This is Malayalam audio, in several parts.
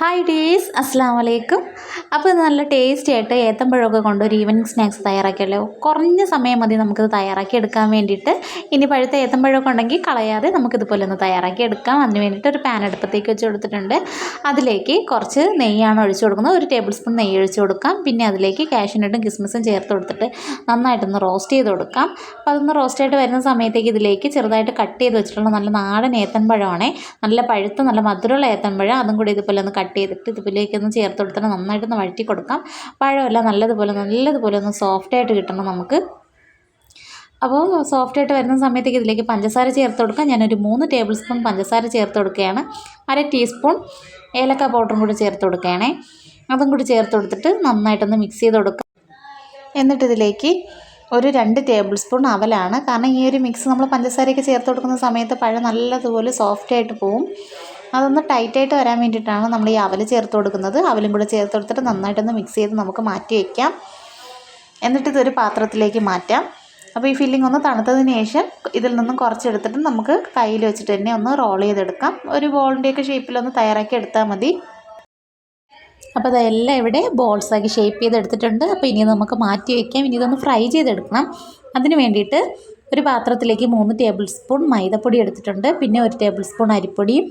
ഹായ് ഡേയ്സ് അസ്സാം വലൈക്കും അപ്പോൾ നല്ല ടേസ്റ്റി ആയിട്ട് ഏത്തമ്പഴമൊക്കെ കൊണ്ട് ഒരു ഈവനിങ് സ്നാക്സ് തയ്യാറാക്കിയല്ലോ? കുറഞ്ഞ സമയം മതി നമുക്കിത് തയ്യാറാക്കി എടുക്കാൻ വേണ്ടിയിട്ട്. ഇനി പഴുത്ത ഏത്തമ്പഴമൊക്കെ ഉണ്ടെങ്കിൽ കളയാതെ നമുക്കിതുപോലെ ഒന്ന് തയ്യാറാക്കി എടുക്കാം. അതിന് വേണ്ടിയിട്ട് ഒരു പാൻ അടുപ്പത്തേക്ക് വെച്ച് കൊടുത്തിട്ടുണ്ട്. അതിലേക്ക് കുറച്ച് നെയ്യാണ് ഒഴിച്ചു കൊടുക്കുന്നത്. ഒരു ടേബിൾ സ്പൂൺ നെയ്യ് ഒഴിച്ചു കൊടുക്കാം. പിന്നെ അതിലേക്ക് കാഷ്യൂനട്ടും കിസ്മിസും ചേർത്ത് കൊടുത്തിട്ട് നന്നായിട്ടൊന്ന് റോസ്റ്റ് ചെയ്ത് കൊടുക്കാം. അപ്പോൾ അതൊന്ന് റോസ്റ്റ് ആയിട്ട് വരുന്ന സമയത്തേക്ക് ഇതിലേക്ക് ചെറുതായിട്ട് കട്ട് ചെയ്ത് വെച്ചിട്ടുള്ള നല്ല നാടൻ ഏത്തൻപഴമാണേ നല്ല പഴുത്ത നല്ല മധുരമുള്ള ഏത്തൻപഴം അതും കൂടി ഇതുപോലെ ഒന്ന് കട്ട് ചെയ്തിട്ട് ഇതിലേക്കൊന്ന് ചേർത്ത് കൊടുത്തിട്ട് നന്നായിട്ടൊന്ന് വഴറ്റി കൊടുക്കാം. പഴമെല്ലാം നല്ലതുപോലെ നല്ലതുപോലെ ഒന്ന് സോഫ്റ്റായിട്ട് കിട്ടണം നമുക്ക്. അപ്പോൾ സോഫ്റ്റായിട്ട് വരുന്ന സമയത്തേക്ക് ഇതിലേക്ക് പഞ്ചസാര ചേർത്ത് കൊടുക്കാം. ഞാനൊരു മൂന്ന് ടേബിൾ സ്പൂൺ പഞ്ചസാര ചേർത്ത് കൊടുക്കുകയാണ്. അര ടീസ്പൂൺ ഏലക്ക പൗഡറും കൂടി ചേർത്ത് കൊടുക്കുകയാണേ. അതും കൂടി ചേർത്ത് കൊടുത്തിട്ട് നന്നായിട്ടൊന്ന് മിക്സ് ചെയ്ത് കൊടുക്കാം. എന്നിട്ട് ഇതിലേക്ക് ഒരു രണ്ട് ടേബിൾ സ്പൂൺ അവലാണ്. കാരണം ഈ ഒരു മിക്സ് നമ്മൾ പഞ്ചസാരയൊക്കെ ചേർത്ത് കൊടുക്കുന്ന സമയത്ത് പഴം നല്ലതുപോലെ സോഫ്റ്റ് ആയിട്ട് പോവും. അതൊന്ന് ടൈറ്റായിട്ട് വരാൻ വേണ്ടിയിട്ടാണ് നമ്മൾ ഈ അവൽ ചേർത്ത് കൊടുക്കുന്നത്. അവലും കൂടെ ചേർത്ത് കൊടുത്തിട്ട് നന്നായിട്ടൊന്ന് മിക്സ് ചെയ്ത് നമുക്ക് മാറ്റി വയ്ക്കാം എന്നിട്ട് ഇതൊരു പാത്രത്തിലേക്ക് മാറ്റാം. അപ്പോൾ ഈ ഫില്ലിംഗ് ഒന്ന് തണുത്തതിന് ശേഷം ഇതിൽ നിന്നും കുറച്ചെടുത്തിട്ട് നമുക്ക് കയ്യിൽ വെച്ചിട്ട് തന്നെ ഒന്ന് റോൾ ചെയ്തെടുക്കാം. ഒരു ബോളിന്റെയൊക്കെ ഷേപ്പിലൊന്ന് തയ്യാറാക്കി എടുത്താൽ മതി. അപ്പോൾ അതെല്ലാം ഇവിടെ ബോൾസാക്കി ഷേപ്പ് ചെയ്തെടുത്തിട്ടുണ്ട്. അപ്പോൾ ഇനി നമുക്ക് മാറ്റി വയ്ക്കാം ഇനി ഇതൊന്ന് ഫ്രൈ ചെയ്തെടുക്കണം. അതിന് വേണ്ടിയിട്ട് ഒരു പാത്രത്തിലേക്ക് മൂന്ന് ടേബിൾ സ്പൂൺ മൈദപ്പൊടി എടുത്തിട്ടുണ്ട്. പിന്നെ ഒരു ടേബിൾ സ്പൂൺ അരിപ്പൊടിയും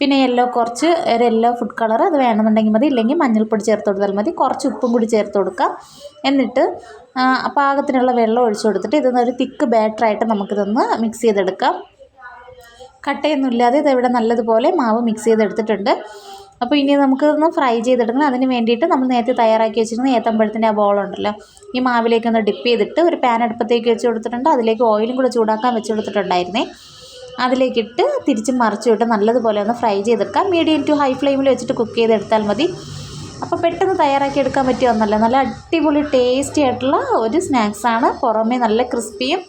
പിന്നെ യെല്ലോ കുറച്ച് ഒരു യെല്ലോ ഫുഡ് കളർ അത് വേണമെന്നുണ്ടെങ്കിൽ മതി. ഇല്ലെങ്കിൽ മഞ്ഞൾപ്പൊടി ചേർത്ത് കൊടുത്താൽ മതി. കുറച്ച് ഉപ്പും കൂടി ചേർത്ത് കൊടുക്കാം. എന്നിട്ട് പാകത്തിനുള്ള വെള്ളം ഒഴിച്ചു കൊടുത്തിട്ട് ഇതൊന്നൊരു തിക്ക് ബാറ്ററായിട്ട് നമുക്കിതൊന്ന് മിക്സ് ചെയ്തെടുക്കാം. കട്ടയൊന്നുമില്ലാതെ ഇതിവിടെ നല്ലതുപോലെ മാവ് മിക്സ് ചെയ്തെടുത്തിട്ടുണ്ട്. അപ്പോൾ ഇനി നമുക്കിതൊന്ന് ഫ്രൈ ചെയ്തെടുക്കണം. അതിന് വേണ്ടിയിട്ട് നമ്മൾ നേരത്തെ തയ്യാറാക്കി വെച്ചിരുന്ന ഏത്തമ്പഴത്തിന്റെ ആ ബോളുണ്ടല്ലോ ഈ മാവിലേക്കൊന്ന് ഡിപ്പ് ചെയ്തിട്ട് ഒരു പാൻ അടുപ്പത്തേക്ക് വെച്ച് കൊടുത്തിട്ടുണ്ട്. അതിലേക്ക് ഓയിലും കൂടെ ചൂടാക്കാൻ വെച്ച് കൊടുത്തിട്ടുണ്ടായിരുന്നേ. അതിലേക്കിട്ട് തിരിച്ച് മറിച്ചുവിട്ട് നല്ലതുപോലെ ഒന്ന് ഫ്രൈ ചെയ്തെടുക്കാം. മീഡിയം ടു ഹൈ ഫ്ലെയിമിൽ വെച്ചിട്ട് കുക്ക് ചെയ്തെടുത്താൽ മതി. അപ്പോൾ പെട്ടെന്ന് തയ്യാറാക്കി എടുക്കാൻ പറ്റിയ ഒന്നല്ല. നല്ല അടിപൊളി ടേസ്റ്റി ആയിട്ടുള്ള ഒരു സ്നാക്സാണ് പുറമേ നല്ല ക്രിസ്പിയും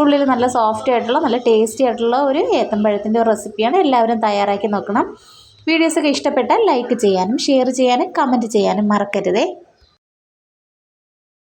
ഉള്ളിൽ നല്ല സോഫ്റ്റ് ആയിട്ടുള്ള നല്ല ടേസ്റ്റി ആയിട്ടുള്ള ഒരു ഏത്തമ്പഴത്തിന്റെ ഒരു റെസിപ്പിയാണ്. എല്ലാവരും തയ്യാറാക്കി നോക്കണം. വീഡിയോസൊക്കെ ഇഷ്ടപ്പെട്ടാൽ ലൈക്ക് ചെയ്യാനും ഷെയർ ചെയ്യാനും കമന്റ് ചെയ്യാനും മറക്കരുതേ.